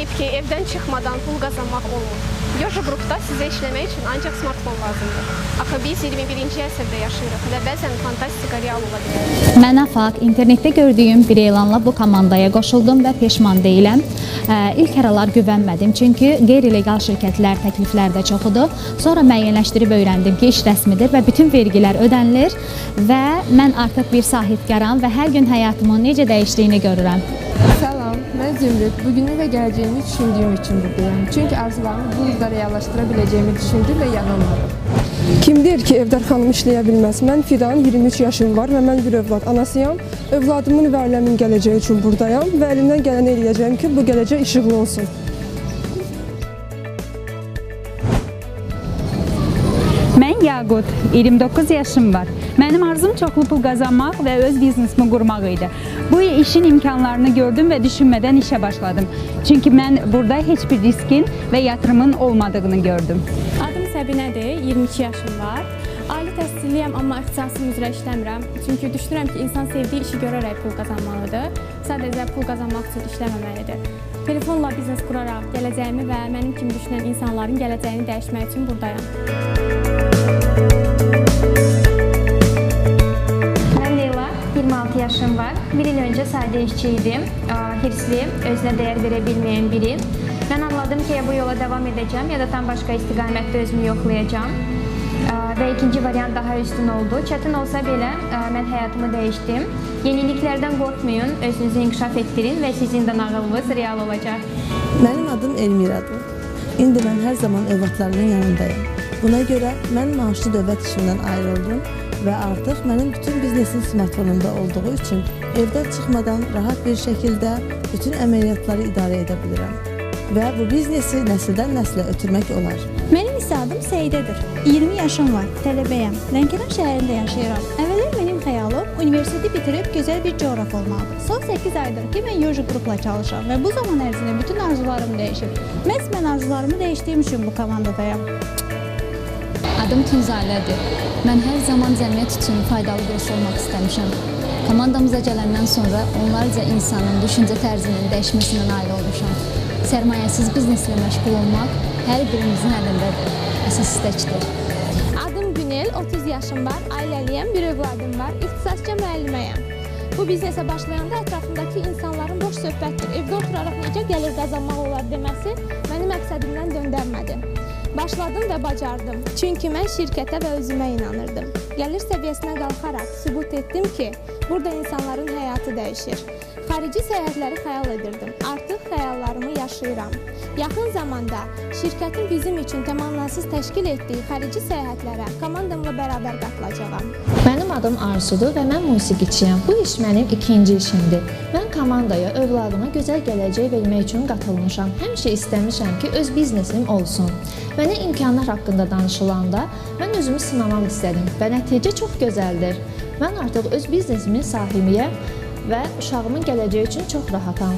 deyib ki, evdən çıxmadan pul qazanmaq olmur. Yoja qrupda sizə işləmək üçün ancaq smartfon lazımdır. Axı biz 21-ci əsrdə yaşayırıq və bəzən fantastika real ola bilər. Mən AFAQ internetdə gördüyüm bir elanla bu komandaya qoşuldum və peşman deyiləm. İlk aralar güvənmədim çünki qeyri-legal şirkətlər təklifləri də çox idi. Sonra müəyyənləşdirib öyrəndim ki, iş rəsmidir və bütün vergilər ödənilir və mən artıq bir sahibkaram və hər gün həyatımın necə dəyişdiyini görürəm. Zümrüd. Bugünü və gələcəyimi düşündüyüm üçün buradayım. Çünki arzularımı bu reallaşdıra biləcəyimi düşündüm və yanılmadım. Kim deyir ki, Evdar xanım işləyə? Mən Fidan, 23 yaşım var və mən bir övlad anasıyam. Övladımın və ailəmin gələcəyi üçün buradayam və əlimdən gələni eləyəcəyəm ki, bu gələcək işıqlı olsun. Mən Yaqut, 29 yaşım var. Mənim arzum çoxlu pul qazanmaq və öz biznesimi qurmaq idi. Bu işin imkanlarını gördüm və düşünmədən işə başladım. Çünki mən burada heç bir riskin və yatırımın olmadığını gördüm. Adım Səbinədir, 22 yaşım var. Ali təhsilliyəm, amma ixtisasım üzrə işləmirəm. Çünki düşünürəm ki, insan sevdiyi işi görərək pul qazanmalıdır. Sadəcə pul qazanmaq üçün işləməməlidir. Telefonla biznes quraraq gələcəyimi və mənim kimi düşünən insanların gələcəyini dəyişmək üçün buradayam. Bir il öncə sadə işçi idim. Hirsli, özünə dəyər verə bilməyən biri. Mən anladım ki, ya bu yola davam edəcəm, ya da tam başqa istiqamətdə özümü yoxlayacağam. Aa, Və ikinci variant daha üstün oldu. Çətin olsa belə mən həyatımı dəyişdim. Yeniliklərdən qorxmayın, özünüzü inkişaf etdirin və sizin də nağılınız real olacaq. Mənim adım Elmiradır. İndi mən hər zaman övladlarımın yanındayım. Buna görə mən maaşlı dövlət işimdən ayrıldım və artıq mənim bütün biznesim smartfonumda olduğu üçün evdən çıxmadan rahat bir şəkildə bütün əməliyyatları idarə edə bilirəm. Və bu biznesi nəsildən nəslə ötürmək olar. Mənim isə adım Səidədir. 20 yaşım var, tələbəyəm. Lənkəran şəhərində yaşayıram. Əvvəllər mənim xəyalım universiteti bitirib gözəl bir coğraf olmalıdır. Son 8 aydır ki, mən yoji qrupla çalışıram və bu zaman ərzində bütün arzularım dəyişib. Məhz mən arzularımı dəyişdiyim üçün bu komandadayam. Adım Tunzalədir. Mən hər zaman cəmiyyət üçün faydalı birisi olmaq istəmişəm. Komandamıza gələndən sonra onlarca insanın düşüncə tərzinin dəyişməsinə nail olmuşam. Sərmayəsiz bizneslə məşğul olmaq hər birimizin əlindədir. Əsas istəkdir. Adım Günel, 30 yaşım var, ailəliyəm, bir övladım var, ixtisasca müəlliməyəm. Bu biznesə başlayanda ətrafımdakı insanların boş söhbətdir, evdə oturaraq necə gəlir qazanmaq olar deməsi məni məqsədimdən döndərmədi. Başladım və bacardım. Çünki mən şirkətə və özümə inanırdım. Gəlir səviyyəsinə qalxaraq sübut etdim ki, burada insanların həyatı dəyişir. Xarici səyahətləri xəyal edirdim. Artıq xəyallarımı yaşayıram. Yaxın zamanda şirkətin bizim üçün tamamlansız təşkil etdiyi xarici səyahətlərə komandamla bərabər qatılacağam. Mənim adım Arzudur və mən musiqiçiyəm. Bu iş mənim ikinci işimdir. Mən komandaya övladıma gözəl gələcək vermək üçün qatılmışam. Həmişə istəmişəm ki, öz biznesim olsun. Mənə imkanlar haqqında danışılanda mən özümü sınamaq istədim və nəticə çox gözəldir. Mən artıq öz biznesimin sahibiyəm və uşağımın gələcəyi üçün çox rahatam.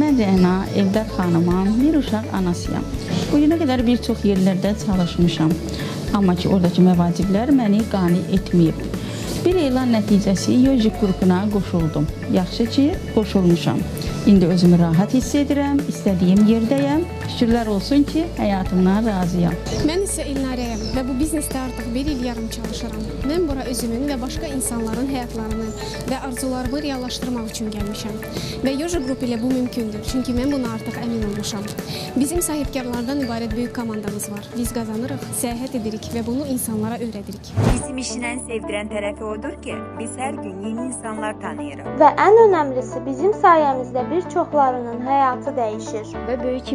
Mən Rəna, Evdar xanımam, bir uşaq anasıyam. Bu günə qədər bir çox yerlərdə çalışmışam. Amma ki, oradakı məvaciblər məni qane etməyib. Bir elan nəticəsi Yojik qrupuna qoşuldum. Yaxşı ki, qoşulmuşam. İndi özümü rahat hiss edirəm, istədiyim yerdəyəm. Şükürlər olsun ki, həyatımdan razıyam. Mən isə Elnarəyəm və bu biznesdə artıq 1 il yarım çalışıram. Mən bura özümün və başqa insanların həyatlarını və arzularımı reallaşdırmaq üçün gəlmişəm. Və Yoja qrup ilə bu mümkündür, çünki mən buna artıq əmin olmuşam. Bizim sahibkarlardan ibarət böyük komandamız var. Biz qazanırıq, səyahət edirik və bunu insanlara öyrədirik. Bizim işin en sevdiren tarafı odur ki biz her gün yeni insanlar tanıyoruz. Və ən önəmlisi bizim sayəmizdə bir çoxlarının həyatı dəyişir. Və böyük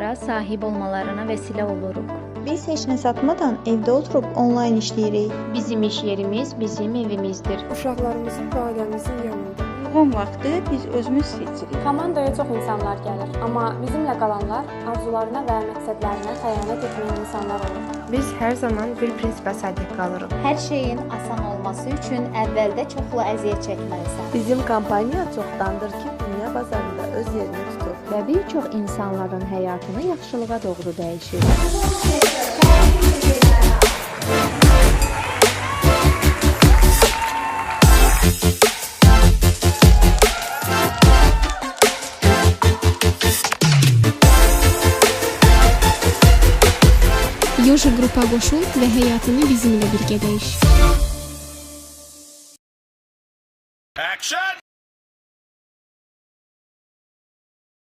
imkanlara sahib olmalarına vəsilə oluruq. Biz heç nə satmadan evdə oturub onlayn işləyirik. Bizim iş yerimiz bizim evimizdir. Uşaqlarımızın və ailəmizin yanında. Uyğun vaxtı biz özümüz seçirik. Komandaya çox insanlar gəlir, amma bizimlə qalanlar arzularına və məqsədlərinə xəyanət etməyən insanlar olur. Biz hər zaman bir prinsipə sadiq qalırıq. Hər şeyin asan olması üçün əvvəldə çoxlu əziyyət çəkməlisən. Bizim kampanya çoxdandır ki, dünya bazarında öz yerini. və bir çox insanların həyatını yaxşılığa doğru dəyişir. Yoşa qrupa qoşul və həyatını bizimlə birgə dəyiş.